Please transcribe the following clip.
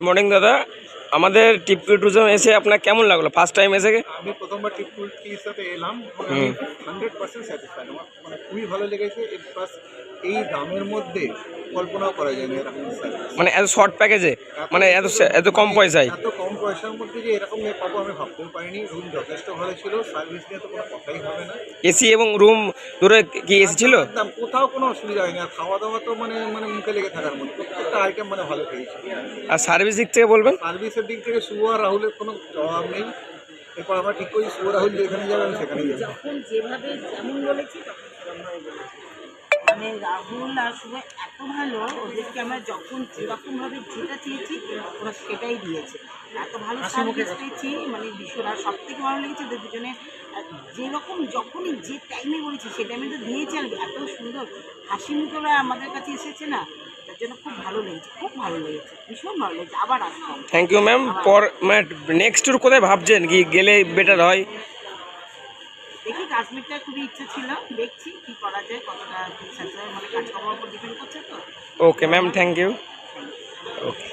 Morning দাদা। আমাদের টিপকু tourism এসে আপনার কেমন লাগল? ফার্স্ট টাইম এসে? আমি প্রথমবার টিপকু টুরির সাথে এলাম। মানে হান্ড্রেড পার্সেন্ট স্যাটিসফাইড আমার মানে খুবই ভালো লেগেছে। প্লাস এই দামের মধ্যে কল্পনাও করা যায়নি এরকম সার্ভিস মানে এত শর্ট প্যাকেজে মানে এত এত কম পয়সায়? এত পয়সার মধ্যে যে এরকম এ পাবো আমি ভাবতেও পারিনি। রুম যথেষ্ট ভালো ছিল সার্ভিস নিয়ে তো কোনো কথাই হবে না। এসি এবং রুম দুটো কি এসি ছিল? একদম কোথাও কোনো অসুবিধা হয়নি। আর খাওয়া দাওয়া তো মানে মানে মুখে লেগে থাকার মতো। প্রত্যেকটা আইটেম মানে ভালো খেয়েছি। আর সার্ভিস দিক থেকে বলবেন? সার্ভিসের দিক থেকে শুভ আর রাহুলের কোনো জবাব নেই। এরপর আমরা ঠিক করি শুভ রাহুল যেখানে যাবে আমি সেখানেই যাব। যেভাবে যেমন বলেছি তখন সেরকমভাবে বলেছি। মানে রাহুল আর শুভ এত ভালো ওদেরকে আমরা যখন যেরকমভাবে যেটা চেয়েছি ওরা সেটাই দিয়েছে। এত ভালো সার্ভিস পেয়েছি মানে ভীষণ আর সব থেকে ভালো লেগেছে ওদের দুজনে যেরকম যখনই যে টাইমে বলেছি সে টাইমে তো দিয়েছে আর এত সুন্দর হাসি মুখে ওরা আমাদের কাছে এসেছে না তার জন্য খুব ভালো লেগেছে খুব ভালো লেগেছে ভীষণ ভালো লেগেছে আবার থ্যাংক ইউ ম্যাম পর মানে নেক্সট ট্যুর কোথায় ভাবছেন? কি গেলে বেটার হয়? দেখি কাশ্মীরটা খুবই ইচ্ছে ছিল দেখছি কি করা যায় কতটা মানে কাজকর্মের উপর ডিপেন্ড করছে তো। Okay ma'am thank you okay